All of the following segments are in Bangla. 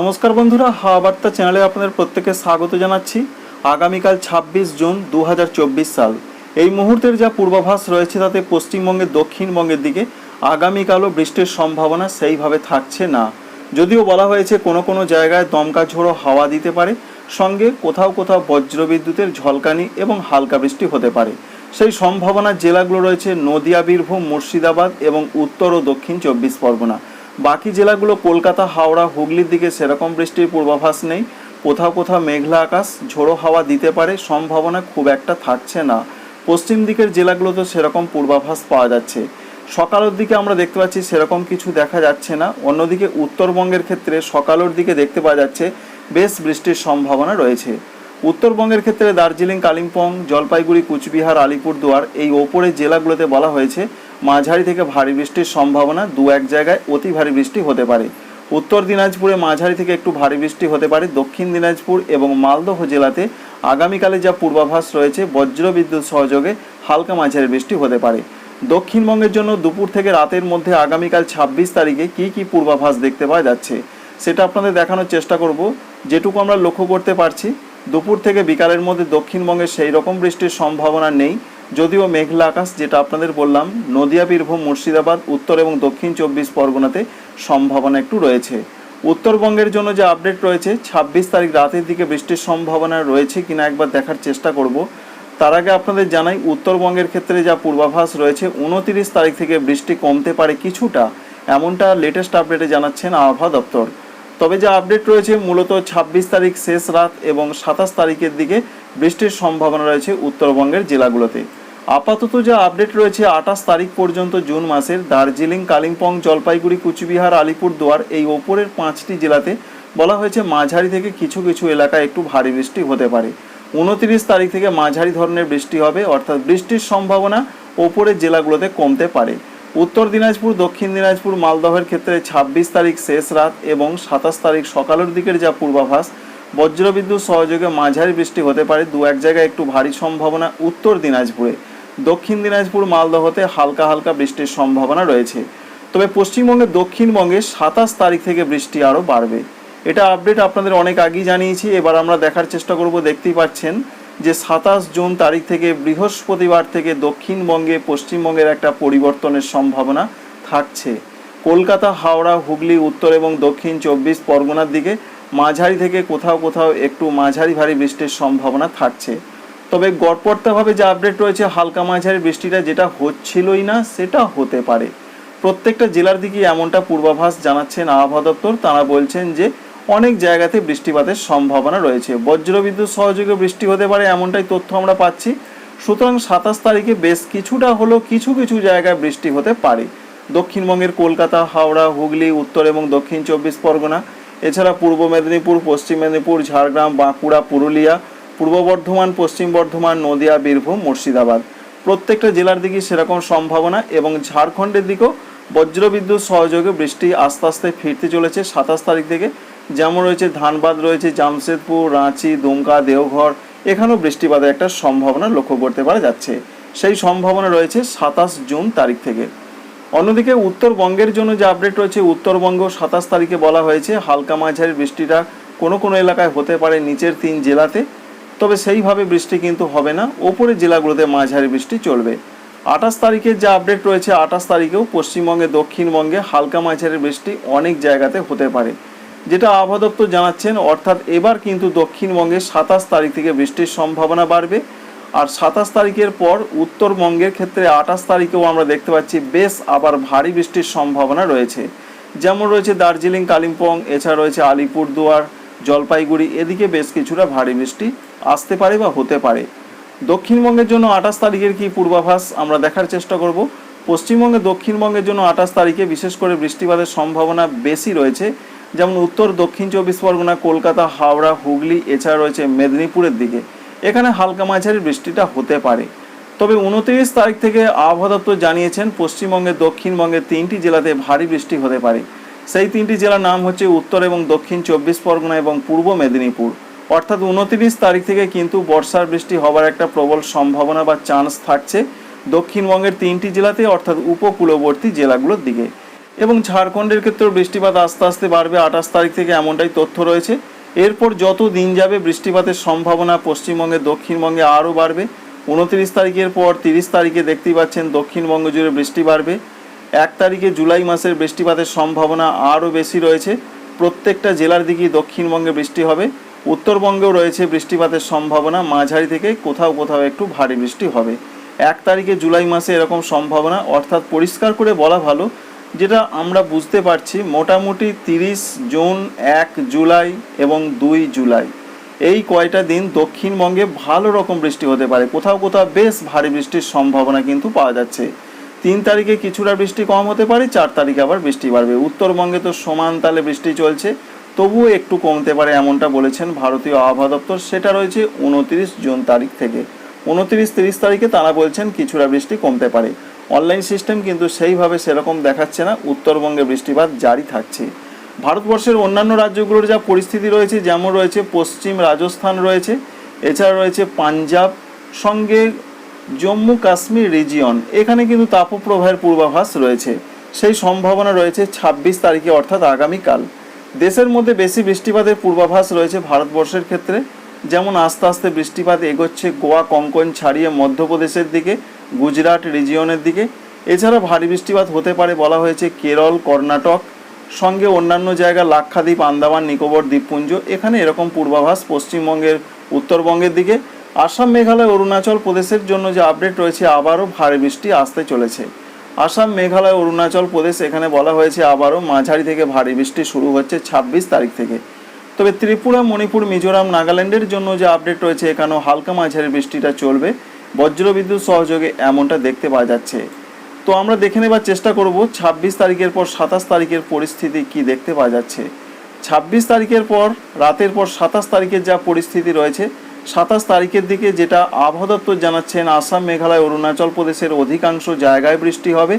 নমস্কার বন্ধুরা, হাওয়া বার্তা চ্যানেলে আপনাদের প্রত্যেকে স্বাগত জানাচ্ছি আগামীকাল ছাব্বিশ জুন দু হাজার চব্বিশ সাল। এই মুহূর্তের যা পূর্বাভাস রয়েছে তাতে পশ্চিমবঙ্গের দক্ষিণবঙ্গের দিকে আগামীকালও বৃষ্টির সম্ভাবনা সেইভাবে থাকছে না। যদিও বলা হয়েছে কোনো কোনো জায়গায় দমকা ঝোড়ো হাওয়া দিতে পারে, সঙ্গে কোথাও কোথাও বজ্রবিদ্যুতের ঝলকানি এবং হালকা বৃষ্টি হতে পারে। সেই সম্ভাবনার জেলাগুলো রয়েছে নদিয়া, বীরভূম, মুর্শিদাবাদ এবং উত্তর ও দক্ষিণ চব্বিশ পরগনা। বাকি জেলাগুলো কলকাতা, হাওড়া, হুগলির দিকে সেরকম বৃষ্টির পূর্বাভাস নেই। কোথাও কোথাও মেঘলা আকাশ, ঝোড়ো হাওয়া দিতে পারে, সম্ভাবনা খুব একটা থাকছে না। পশ্চিম দিকের জেলাগুলোতে সেরকম পূর্বাভাস পাওয়া যাচ্ছে। সকালের দিকে আমরা দেখতে পাচ্ছি সেরকম কিছু দেখা যাচ্ছে না। অন্যদিকে উত্তরবঙ্গের ক্ষেত্রে সকালের দিকে দেখতে পাওয়া যাচ্ছে বেশ বৃষ্টির সম্ভাবনা রয়েছে। উত্তরবঙ্গের ক্ষেত্রে দার্জিলিং, কালিম্পং, জলপাইগুড়ি, কুচবিহার, আলিপুরদুয়ার এই ওপরের জেলাগুলোতে বলা হয়েছে মাঝারি থেকে ভারী বৃষ্টির সম্ভাবনা দু এক জায়গায় অতি ভারী বৃষ্টি হতে পারে। উত্তর দিনাজপুরে মাঝারি থেকে একটু ভারী বৃষ্টি হতে পারে। দক্ষিণ দিনাজপুর এবং মালদহ জেলাতে আগামীকালে যা পূর্বাভাস রয়েছে বজ্রবিদ্যুৎ সহযোগে হালকা মাঝারি বৃষ্টি হতে পারে। দক্ষিণবঙ্গের জন্য দুপুর থেকে রাতের মধ্যে আগামীকাল ছাব্বিশ তারিখে কি কি পূর্বাভাস দেখতে পাওয়া যাচ্ছে, সেটা আপনাদের দেখানোর চেষ্টা করব। যেটুকু আমরা লক্ষ্য করতে পারছি, দুপুর থেকে বিকালের মধ্যে দক্ষিণবঙ্গে সেই রকম বৃষ্টির সম্ভাবনা নেই। যদিও মেঘলা আকাশ, যেটা আপনাদের বললাম, নদিয়া, বীরভূম, মুর্শিদাবাদ, উত্তর এবং দক্ষিণ চব্বিশ পরগনাতে সম্ভাবনা একটু রয়েছে। উত্তরবঙ্গের জন্য যে আপডেট রয়েছে, ছাব্বিশ তারিখ রাতের দিকে বৃষ্টির সম্ভাবনা রয়েছে কিনা একবার দেখার চেষ্টা করব। তার আগে আপনাদের জানাই, উত্তরবঙ্গের ক্ষেত্রে যা পূর্বাভাস রয়েছে, উনতিরিশ তারিখ থেকে বৃষ্টি কমতে পারে কিছুটা, এমনটা লেটেস্ট আপডেটে জানাচ্ছেন আবহাওয়া দপ্তর। তবে যা আপডেট রয়েছে, মূলত ছাব্বিশ তারিখ শেষ রাত এবং সাতাশ তারিখের দিকে বৃষ্টির সম্ভাবনা রয়েছে উত্তরবঙ্গের জেলাগুলোতে। আপাতত যা আপডেট রয়েছে, আঠাশ তারিখ পর্যন্ত জুন মাসের দার্জিলিং, কালিম্পং, জলপাইগুড়ি, কুচবিহার, আলিপুরদুয়ার এই ওপরের পাঁচটি জেলাতে বলা হয়েছে মাঝারি থেকে কিছু কিছু এলাকায় একটু ভারী বৃষ্টি হতে পারে। উনত্রিশ তারিখ থেকে মাঝারি ধরনের বৃষ্টি হবে, অর্থাৎ বৃষ্টির সম্ভাবনা ওপরের জেলাগুলোতে কমতে পারে। উত্তর দিনাজপুর, দক্ষিণ দিনাজপুর, মালদহের ক্ষেত্রে ছাব্বিশ তারিখ শেষ রাত এবং সাতাশ তারিখ সকালের দিকের যা পূর্বাভাস, বজ্রবিদ্যুৎ সহযোগে মাঝারি বৃষ্টি হতে পারে। দু এক জায়গায় একটু ভারী সম্ভাবনা উত্তর দিনাজপুরে। দক্ষিণ দিনাজপুর মালদহতে হালকা হালকা বৃষ্টির সম্ভাবনা রয়েছে। তবে পশ্চিমবঙ্গে দক্ষিণবঙ্গে সাতাশ তারিখ থেকে বৃষ্টি আরও বাড়বে। এটা আপডেট আপনাদের অনেক আগেই জানিয়েছি। এবার আমরা দেখার চেষ্টা করব, দেখতেই পাচ্ছেন যে সাতাশ জুন তারিখ থেকে বৃহস্পতিবার থেকে দক্ষিণবঙ্গে পশ্চিমবঙ্গের একটা পরিবর্তনের সম্ভাবনা থাকছে। কলকাতা, হাওড়া, হুগলি, উত্তর এবং দক্ষিণ চব্বিশ পরগনার দিকে মাঝারি থেকে কোথাও কোথাও একটু মাঝারি ভারী বৃষ্টির সম্ভাবনা থাকছে। তবে গড়পড়তাভাবে যে আপডেট রয়েছে, হালকা মাঝারি বৃষ্টিটা যেটা হচ্ছিলই না, সেটা হতে পারে। প্রত্যেকটা জেলার দিকে এমনটা পূর্বাভাস জানাচ্ছেন আবহাওয়া দপ্তর। তারা বলছেন যে, অনেক জায়গাতে বৃষ্টিপাতের সম্ভাবনা রয়েছে। বজ্রবিদ্যুৎ সহযোগে বৃষ্টি হতে পারে, এমনটাই তথ্য আমরা পাচ্ছি। সুতরাং সাতাশ তারিখে বেশ কিছুটা হলেও কিছু কিছু জায়গায় বৃষ্টি হতে পারে। দক্ষিণবঙ্গের কলকাতা, হাওড়া, হুগলি, উত্তর এবং দক্ষিণ চব্বিশ পরগনা। এছাড়া পূর্ব মেদিনীপুর, পশ্চিম মেদিনীপুর, ঝাড়গ্রাম, বাঁকুড়া, পুরুলিয়া পূর্ব বর্ধমান, পশ্চিম বর্ধমান, নদিয়া, বীরভূম, মুর্শিদাবাদ। প্রত্যেকটা জেলার দিকে সেরকম সম্ভাবনা এবং ঝাড়খণ্ডের দিকেও বজ্রবিদ্যুৎ সহযোগে বৃষ্টি আস্তে আস্তে ফিরতে চলেছে সাতাশ তারিখ থেকে। যেমন রয়েছে ধানবাদ, রয়েছে জামশেদপুর, রাঁচি, দুমকা, দেওঘর। এখানেও বৃষ্টিপাতের একটা সম্ভাবনা লক্ষ্য করতে পারা যাচ্ছে। সেই সম্ভাবনা রয়েছে সাতাশ জুন তারিখ থেকে। অন্যদিকে উত্তরবঙ্গের জন্য যে আপডেট রয়েছে, উত্তরবঙ্গ সাতাশ তারিখে বলা হয়েছে, হালকা মাঝারি বৃষ্টিটা কোনো কোনো এলাকায় হতে পারে নিচের তিন জেলাতে। তবে সেইভাবে বৃষ্টি কিন্তু হবে না। ওপরের জেলাগুলোতে মাঝারি বৃষ্টি চলবে। আঠাশ তারিখের যে আপডেট রয়েছে, আঠাশ তারিখেও পশ্চিমবঙ্গে, দক্ষিণবঙ্গে হালকা মাঝারি বৃষ্টি অনেক জায়গাতে হতে পারে। যেটা আবহাওয়া দপ্তর জানাচ্ছেন, অর্থাৎ এবার কিন্তু দক্ষিণবঙ্গে সাতাশ তারিখ থেকে বৃষ্টির সম্ভাবনা বাড়বে। আর সাতাশ তারিখের পর উত্তরবঙ্গের ক্ষেত্রে আঠাশ তারিখেও আমরা দেখতে পাচ্ছি, বেশ আবার ভারী বৃষ্টির সম্ভাবনা রয়েছে। যেমন রয়েছে দার্জিলিং, কালিম্পং, এছাড়া রয়েছে আলিপুরদুয়ার জলপাইগুড়ি, এদিকে বেশ কিছুটা ভারী বৃষ্টি আসতে পারে বা হতে পারে। দক্ষিণবঙ্গের জন্য আঠাশ তারিখের কি পূর্বাভাস আমরা দেখার চেষ্টা করব। পশ্চিমবঙ্গে দক্ষিণবঙ্গের জন্য আঠাশ তারিখে বিশেষ করে বৃষ্টিপাতের সম্ভাবনা বেশি রয়েছে। যেমন উত্তর, দক্ষিণ চব্বিশ পরগনা, কলকাতা, হাওড়া, হুগলি, এছাড়া রয়েছে মেদিনীপুরের দিকে। এখানে হালকা মাঝারি বৃষ্টিটা হতে পারে। তবে উনত্রিশ তারিখ থেকে আবহাওয়া দপ্তর জানিয়েছেন পশ্চিমবঙ্গের দক্ষিণবঙ্গের তিনটি জেলাতে ভারী বৃষ্টি হতে পারে। সেই তিনটি জেলার নাম হচ্ছে উত্তর এবং দক্ষিণ চব্বিশ পরগনা এবং পূর্ব মেদিনীপুর। অর্থাৎ উনত্রিশ তারিখ থেকে কিন্তু বর্ষার বৃষ্টি হবার একটা প্রবল সম্ভাবনা বা চান্স থাকছে দক্ষিণবঙ্গের তিনটি জেলাতে, অর্থাৎ উপকূলবর্তী জেলাগুলোর দিকে। এবং ঝাড়খণ্ডের ক্ষেত্রেও বৃষ্টিপাত আস্তে আস্তে বাড়বে আঠাশ তারিখ থেকে এমনটাই তথ্য রয়েছে। এরপর যত দিন যাবে বৃষ্টিপাতের সম্ভাবনা পশ্চিমবঙ্গে, দক্ষিণবঙ্গে আরও বাড়বে। উনত্রিশ তারিখের পর তিরিশ তারিখে দেখতেই পাচ্ছেন দক্ষিণবঙ্গ জুড়ে বৃষ্টি বাড়বে। এক তারিখে জুলাই মাসের বৃষ্টিপাতের সম্ভাবনা আরও বেশি রয়েছে। প্রত্যেকটা জেলার দিকেই দক্ষিণবঙ্গে বৃষ্টি হবে। উত্তরবঙ্গেও রয়েছে বৃষ্টিপাতের সম্ভাবনা। মাঝারি থেকে কোথাও কোথাও একটু ভারী বৃষ্টি হবে। এক তারিখে জুলাই মাসে এরকম সম্ভাবনা, অর্থাৎ পরিষ্কার করে বলা ভালো, যেটা আমরা বুঝতে পারছি মোটামুটি তিরিশ জুন, এক জুলাই এবং দুই জুলাই। এই কয়টা দিন দক্ষিণবঙ্গে ভালো রকম বৃষ্টি হতে পারে। কোথাও কোথাও বেশ ভারী বৃষ্টির সম্ভাবনা কিন্তু পাওয়া যাচ্ছে। তিন তারিখে কিছুটা বৃষ্টি কম হতে পারে, চার তারিখে আবার বৃষ্টি বাড়বে। উত্তরবঙ্গে তো সমান তালে বৃষ্টি চলছে, তবুও একটু কমতে পারে এমনটা বলেছেন ভারতীয় আবহাওয়া দপ্তর। সেটা রয়েছে উনত্রিশ জুন তারিখ থেকে। উনত্রিশ তিরিশ তারিখে তারা বলছেন কিছুটা বৃষ্টি কমতে পারে। অনলাইন সিস্টেম কিন্তু সেইভাবে সেরকম দেখাচ্ছে না, উত্তরবঙ্গে বৃষ্টিপাত জারি থাকছে। ভারতবর্ষের অন্যান্য রাজ্যগুলোর যা পরিস্থিতি রয়েছে, যেমন রয়েছে পশ্চিম রাজস্থান রয়েছে, এছাড়া রয়েছে পাঞ্জাব, সঙ্গে জম্মু কাশ্মীর রিজিয়ন এখানে কিন্তু তাপপ্রবাহের পূর্বাভাস রয়েছে। সেই সম্ভাবনা রয়েছে ছাব্বিশ তারিখে, অর্থাৎ আগামীকাল। দেশের মধ্যে বেশি বৃষ্টিপাতের পূর্বাভাস রয়েছে ভারতবর্ষের ক্ষেত্রে। যেমন আস্তে আস্তে বৃষ্টিপাত এগোচ্ছে গোয়া, কঙ্কন ছাড়িয়ে মধ্যপ্রদেশের দিকে, গুজরাট রিজিয়নের দিকে। এছাড়া ভারী বৃষ্টিপাত হতে পারে বলা হয়েছে কেরল, কর্ণাটক। সঙ্গে অন্যান্য জায়গা লাক্ষাদ্বীপ, আন্দামান, নিকোবর, দ্বীপপুঞ্জ। এখানে এরকম পূর্বাভাস পশ্চিমবঙ্গের, উত্তরবঙ্গের দিকে। আসাম মেঘালয় অরুণাচল প্রদেশের জন্য যে আপডেট রয়েছে, আবারও ভারী বৃষ্টি আসতে চলেছে। আসাম মেঘালয় অরুণাচল প্রদেশ, এখানে বলা হয়েছে আবারও মাঝারি থেকে ভারী বৃষ্টি শুরু হচ্ছে ছাব্বিশ তারিখ থেকে। তবে ত্রিপুরা, মণিপুর, মিজোরাম, নাগাল্যান্ডের জন্য যে আপডেট রয়েছে, এখানেও হালকা মাঝারি বৃষ্টিটা চলবে। বজ্রবিদ্যুৎ সহযোগে এমনটা দেখতে পাওয়া যাচ্ছে। তো আমরা দেখে নেবার চেষ্টা করব, ছাব্বিশ তারিখের পর সাতাশ তারিখের পরিস্থিতি কি দেখতে পাওয়া যাচ্ছে। ছাব্বিশ তারিখের পর, রাতের পর সাতাশ তারিখের যা পরিস্থিতি রয়েছে সাতাশ তারিখের দিকে যেটা আবহাওয়া দপ্তর জানাচ্ছেন, আসাম, মেঘালয়, অরুণাচল প্রদেশের অধিকাংশ জায়গায় বৃষ্টি হবে,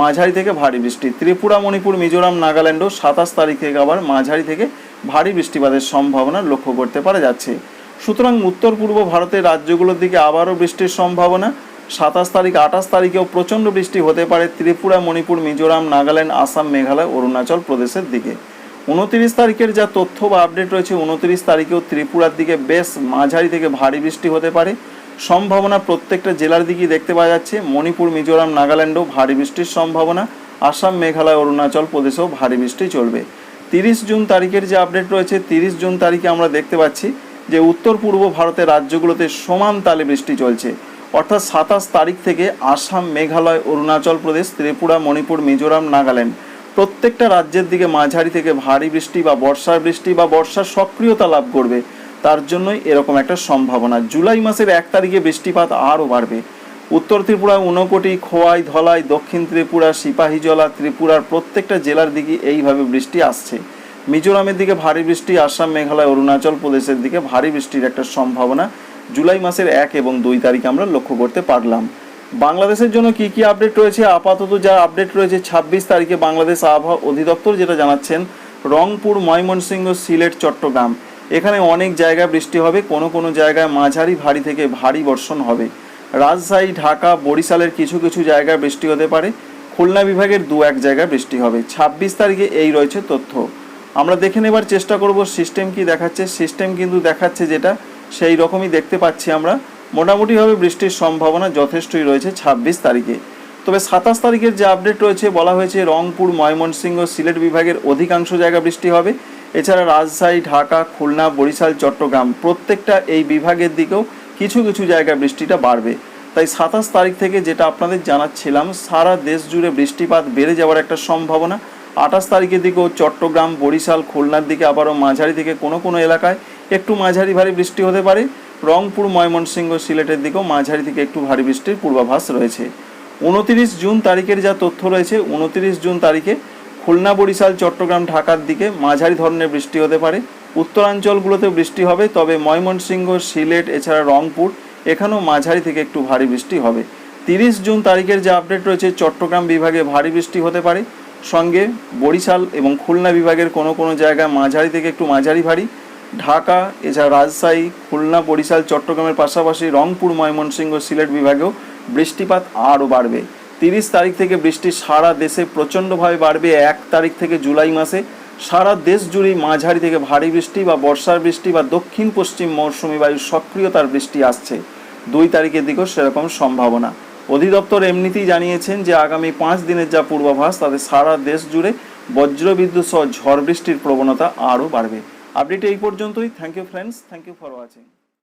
মাঝারি থেকে ভারী বৃষ্টি। ত্রিপুরা, মণিপুর, মিজোরাম, নাগাল্যান্ডও সাতাশ তারিখ থেকে আবার মাঝারি থেকে ভারী বৃষ্টিপাতের সম্ভাবনা লক্ষ্য করতে পারা যাচ্ছে। সুতরাং উত্তর পূর্ব ভারতের রাজ্যগুলোর দিকে আবারও বৃষ্টির সম্ভাবনা। সাতাশ তারিখ, আঠাশ তারিখেও প্রচণ্ড বৃষ্টি হতে পারে ত্রিপুরা, মণিপুর, মিজোরাম, নাগাল্যান্ড, আসাম, মেঘালয়, অরুণাচল প্রদেশের দিকে। উনত্রিশ তারিখের যা তথ্য বা আপডেট রয়েছে, উনত্রিশ তারিখেও ত্রিপুরার দিকে বেশ মাঝারি থেকে ভারী বৃষ্টি হতে পারে। সম্ভাবনা প্রত্যেকটা জেলার দিকেই দেখতে পাওয়া যাচ্ছে। মণিপুর, মিজোরাম, নাগাল্যান্ডেও ভারী বৃষ্টির সম্ভাবনা। আসাম, মেঘালয়, অরুণাচল প্রদেশেও ভারী বৃষ্টি চলবে। তিরিশ জুন তারিখের যে আপডেট রয়েছে, তিরিশ জুন তারিখে আমরা দেখতে পাচ্ছি যে উত্তর পূর্ব ভারতের রাজ্যগুলোতে সমান তালে বৃষ্টি চলছে। অর্থাৎ সাতাশ তারিখ থেকে আসাম, মেঘালয়, অরুণাচল প্রদেশ, ত্রিপুরা, মণিপুর, মিজোরাম, নাগাল্যান্ড প্রত্যেকটা রাজ্যের দিকে মাঝারি থেকে ভারী বৃষ্টি বা বর্ষার বৃষ্টি বা বর্ষার সক্রিয়তা লাভ করবে, তার জন্যই এরকম একটা সম্ভাবনা। জুলাই মাসের এক তারিখে বৃষ্টিপাত আরও বাড়বে। উত্তর ত্রিপুরা ঊনকোটি, খোয়াই, ধলাই, দক্ষিণ ত্রিপুরা, সিপাহীজলা, ত্রিপুরার প্রত্যেকটা জেলার দিকে এইভাবে বৃষ্টি আসছে। মিজোরামের দিকে ভারী বৃষ্টি, আসাম, মেঘালয়, অরুণাচল প্রদেশের দিকে ভারী বৃষ্টির একটা সম্ভাবনা। জুলাই মাসের এক এবং দুই তারিখ আমরা লক্ষ্য করতে পারলাম। বাংলাদেশের জন্য কি কি আপডেট রয়েছে? আপাতত যা আপডেট রয়েছে, ছাব্বিশ তারিখে বাংলাদেশ আবহাওয়া অধিদপ্তর যেটা জানাচ্ছেন, রংপুর, ময়মনসিংহ, সিলেট, চট্টগ্রাম। এখানে অনেক জায়গায় বৃষ্টি হবে, কোনো কোনো জায়গায় মাঝারি ভারী থেকে ভারী বর্ষণ হবে। রাজশাহী, ঢাকা, বরিশালের কিছু কিছু জায়গায় বৃষ্টি হতে পারে। খুলনা বিভাগের দু এক জায়গায় বৃষ্টি হবে। ছাব্বিশ তারিখে এই রয়েছে তথ্য। আমরা দেখে নেবার চেষ্টা করব সিস্টেম কি দেখাচ্ছে। সিস্টেম কিন্তু দেখাচ্ছে যেটা, সেই রকমই দেখতে পাচ্ছি আমরা। মোটামুটিভাবে বৃষ্টির সম্ভাবনা যথেষ্টই রয়েছে ছাব্বিশ তারিখে। তবে সাতাশ তারিখের যে আপডেট রয়েছে, বলা হয়েছে রংপুর, ময়মনসিংহ, সিলেট বিভাগের অধিকাংশ জায়গা বৃষ্টি হবে। এছাড়া রাজশাহী, ঢাকা, খুলনা, বরিশাল, চট্টগ্রাম প্রত্যেকটা এই বিভাগের দিকেও কিছু কিছু জায়গায় বৃষ্টিটা বাড়বে। তাই সাতাশ তারিখ থেকে যেটা আপনাদের জানাচ্ছিলাম, সারা দেশ জুড়ে বৃষ্টিপাত বেড়ে যাওয়ার একটা সম্ভাবনা। আঠাশ তারিখের দিকেও চট্টগ্রাম, বরিশাল, খুলনার দিকে, আবারও মাঝারি থেকে কোনো কোনো এলাকায় একটু মাঝারি ভারী বৃষ্টি হতে পারে। রংপুর, ময়মনসিংহ সিলেটের দিকেও মাঝারি থেকে একটু ভারী বৃষ্টির পূর্বাভাস রয়েছে। উনতিরিশ জুন তারিখের যা তথ্য রয়েছে, উনতিরিশ জুন তারিখে খুলনা, বরিশাল, চট্টগ্রাম, ঢাকার দিকে মাঝারি ধরনের বৃষ্টি হতে পারে। উত্তরাঞ্চলগুলোতে বৃষ্টি হবে, তবে ময়মনসিংহ, সিলেট, এছাড়া রংপুর এখানেও মাঝারি থেকে একটু ভারী বৃষ্টি হবে। তিরিশ জুন তারিখের যে আপডেট রয়েছে, চট্টগ্রাম বিভাগে ভারী বৃষ্টি হতে পারে। সঙ্গে বরিশাল এবং খুলনা বিভাগের কোনো কোনো জায়গায় মাঝারি থেকে একটু মাঝারি ভারী। ঢাকা, এছাড়া রাজশাহী, খুলনা, বরিশাল, চট্টগ্রামের পাশাপাশি রংপুর, ময়মনসিংহ, সিলেট বিভাগেও বৃষ্টিপাত আরও বাড়বে। তিরিশ তারিখ থেকে বৃষ্টি সারা দেশে প্রচণ্ডভাবে বাড়বে। এক তারিখ থেকে জুলাই মাসে সারা দেশ জুড়েই মাঝারি থেকে ভারী বৃষ্টি বা বর্ষার বৃষ্টি বা দক্ষিণ পশ্চিম মৌসুমি বায়ুর সক্রিয়তার বৃষ্টি আসছে। দুই তারিখের দিকেও সেরকম সম্ভাবনা। অধিদপ্তর এমনিতেই জানিয়েছেন যে আগামী পাঁচ দিনের যা পূর্বাভাস, তাতে সারা দেশ জুড়ে বজ্রবিদ্যুৎ সহ ঝড় বৃষ্টির প্রবণতা আরও বাড়বে। আপডেট এই পর্যন্তই। Thank you friends thank you for watching